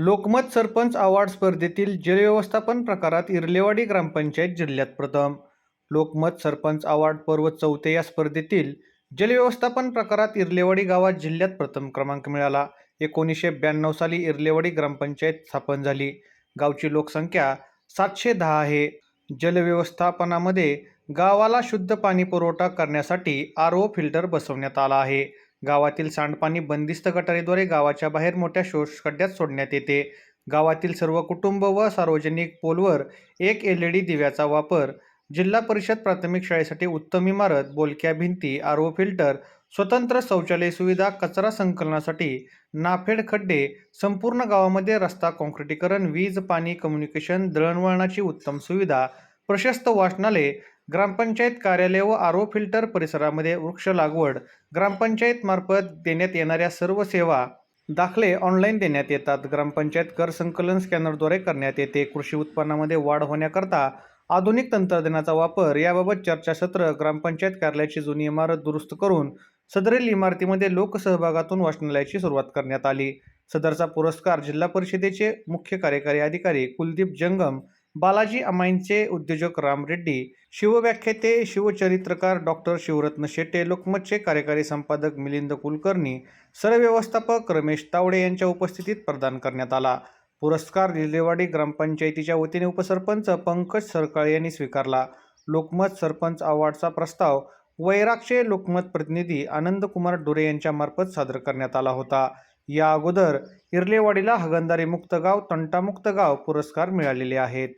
Lokmat sarpanch award स्पर्धेतील जलव्यवस्थापन प्रकारात इर्लेवाडी ग्रामपंचायत जिल्ह्यात प्रथम. लोकमत सरपंच अवॉर्ड पर्व चौथे या स्पर्धेतील जलव्यवस्थापन प्रकारात इर्लेवाडी गावात जिल्ह्यात प्रथम क्रमांक मिळाला. एकोणीसशे ब्याण्णव साली इर्लेवाडी ग्रामपंचायत स्थापन झाली. गावची लोकसंख्या सातशे दहा आहे. जलव्यवस्थापनामध्ये गावाला शुद्ध पाणी पुरवठा करण्यासाठी आर ओ फिल्टर बसवण्यात आला आहे. गावातील सांडपाणी बंदिस्त गटारीद्वारे गावाच्या बाहेर मोठ्या शोषखड्ड्यात सोडण्यात येते. गावातील सर्व कुटुंब व सार्वजनिक पोलवर एक एल ई डी दिव्याचा वापर. जिल्हा परिषद प्राथमिक शाळेसाठी उत्तम इमारत बोलक्या भिंती आर ओ फिल्टर स्वतंत्र शौचालय सुविधा कचरा संकलनासाठी नाफेड खड्डे संपूर्ण गावामध्ये रस्ता काँक्रिटीकरण वीज पाणी कम्युनिकेशन दळणवळणाची उत्तम सुविधा प्रशस्त वाचनालय ग्रामपंचायत कार्यालय व आरो फिल्टर परिसरामध्ये वृक्ष लागवड ग्रामपंचायतमार्फत देण्यात येणाऱ्या सर्व सेवा दाखले ऑनलाईन देण्यात येतात. ग्रामपंचायत कर संकलन स्कॅनरद्वारे करण्यात येते. कृषी उत्पन्नामध्ये वाढ होण्याकरता आधुनिक तंत्रज्ञानाचा वापर याबाबत चर्चासत्र ग्रामपंचायत कार्यालयाची जुनी इमारत दुरुस्त करून सदरील इमारतीमध्ये लोकसहभागातून वाचनालयाची सुरुवात करण्यात आली. सदरचा पुरस्कार जिल्हा परिषदेचे मुख्य कार्यकारी अधिकारी कुलदीप जंगम बालाजी अमाईंचे उद्योजक राम रेड्डी शिवव्याख्याते शिवचरित्रकार डॉक्टर शिवरत्न शेट्टे लोकमतचे कार्यकारी संपादक मिलिंद कुलकर्णी सरव्यवस्थापक रमेश तावडे यांच्या उपस्थितीत प्रदान करण्यात आला. पुरस्कार लिलेवाडी ग्रामपंचायतीच्या वतीने उपसरपंच पंकज सरकाळे यांनी स्वीकारला. लोकमत सरपंच अवॉर्डचा प्रस्ताव वैरागचे लोकमत प्रतिनिधी आनंदकुमार डोरे यांच्यामार्फत सादर करण्यात आला होता. या अगोदर इर्लेवाडीला हगणदारी मुक्त गाव तंटामुक्त गाव पुरस्कार मिळालेले आहेत.